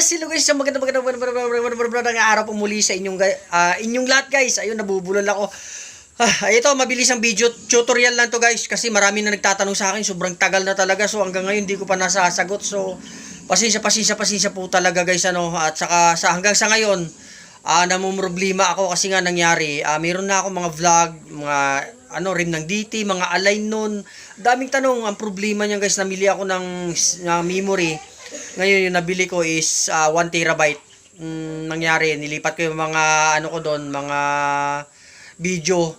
Yes, hello guys. So, maganda maganda maganda maganda maganda maganda maganda araw po muli sa inyong ah, inyong lahat guys. Ayun, nabubulol ako. Ah, ito, mabilis ang video tutorial lang to guys kasi marami na nagtatanong sa akin. Sobrang tagal na talaga. So hanggang ngayon hindi ko pa nasasagot. So pasensya, pasensya, pasensya po talaga guys ano. At saka sa hanggang sa ngayon, ah namumroblema ako kasi nga nangyari. Ah, meron na ako mga vlog, mga ano rim ng DT, mga align nun. Daming tanong. Ang problema niya guys, namili ako ng na memory. Ngayon yung nabili ko is ah, 1 terabyte. Mm, nangyari, nilipat ko yung mga ano ko doon, mga video.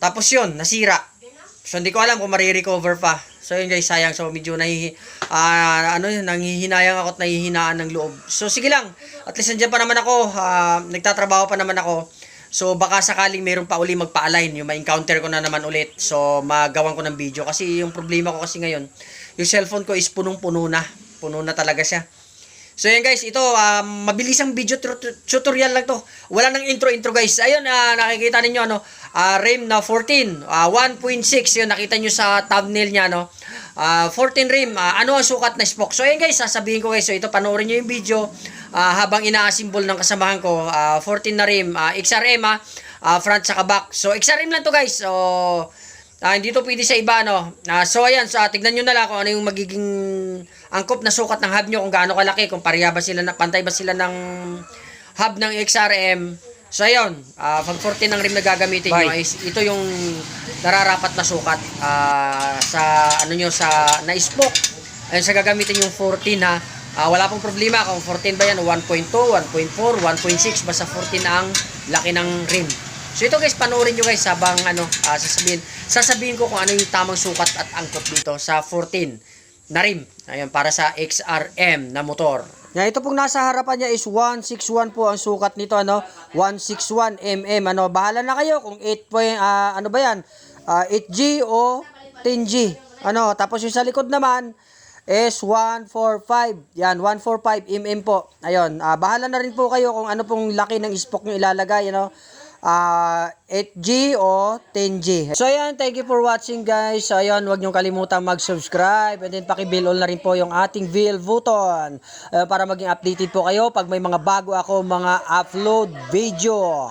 Tapos yun, nasira. So hindi ko alam kung marirecover pa. So yun guys, sayang. So medyo nahi, ah, ano nanghihinayang ako at nahihinaan ng loob. So sige lang, at least nandiyan pa naman ako. ah, nagtatrabaho pa naman ako. So baka sakaling meron pa uli magpa-align, yung ma-encounter ko na naman ulit. So magawan ko ng video. Kasi yung problema ko kasi ngayon, yung cellphone ko is punong-puno na. Puno na talaga siya. So yan guys, ito um, mabilisang video tutorial lang to. Wala nang intro intro guys. Ayun ah, nakikita ninyo ano, ah, RAM na 14, ah, 1.6 yun nakita nyo sa thumbnail niya no. Ah, 14 RAM, ah, ano ang sukat na spoke. So yan guys, sasabihin ko guys, so ito panoorin niyo yung video ah, habang ina-assemble ng kasamahan ko. Ah, 14 na RAM, ah, XRM ah, ah, front sa back. So XRM lang to guys. So Ah, hindi to pwede sa iba, no? Ah, so, ayan. So, ah, tignan nyo na lang kung ano yung magiging angkop na sukat ng hub nyo, kung gaano kalaki, kung pareha ba sila, na, pantay ba sila ng hub ng XRM. So, ayun. Ah, pag 14 ng rim na gagamitin nyo, is, ito yung nararapat na sukat ah, sa, ano nyo, sa, na spoke. Ayun, sa gagamitin yung 14, ha. Ah, wala pong problema kung 14 ba yan, 1.2, 1.4, 1.6, basta 14 ang laki ng rim. So ito guys, panoorin nyo guys habang ano, ah, sasabihin, sasabihin ko kung ano yung tamang sukat at angkop dito sa 14 na rim. Ayun, para sa XRM na motor. Yeah, ito pong nasa harapan niya is 161 po ang sukat nito ano, 161 mm ano. Bahala na kayo kung 8 point ah, ano ba 'yan? Ah, 8G o 10G. Ano, tapos yung sa likod naman is 145. Yan, 145 mm po. Ayun, ah, bahala na rin po kayo kung ano pong laki ng spoke nyo ilalagay, ano. Ah, 8G o 10G. So ayan, thank you for watching guys. So ayan, huwag niyong kalimutan mag-subscribe and then paki-bell all na rin po yung ating bell button uh, para maging updated po kayo pag may mga bago ako mga upload video.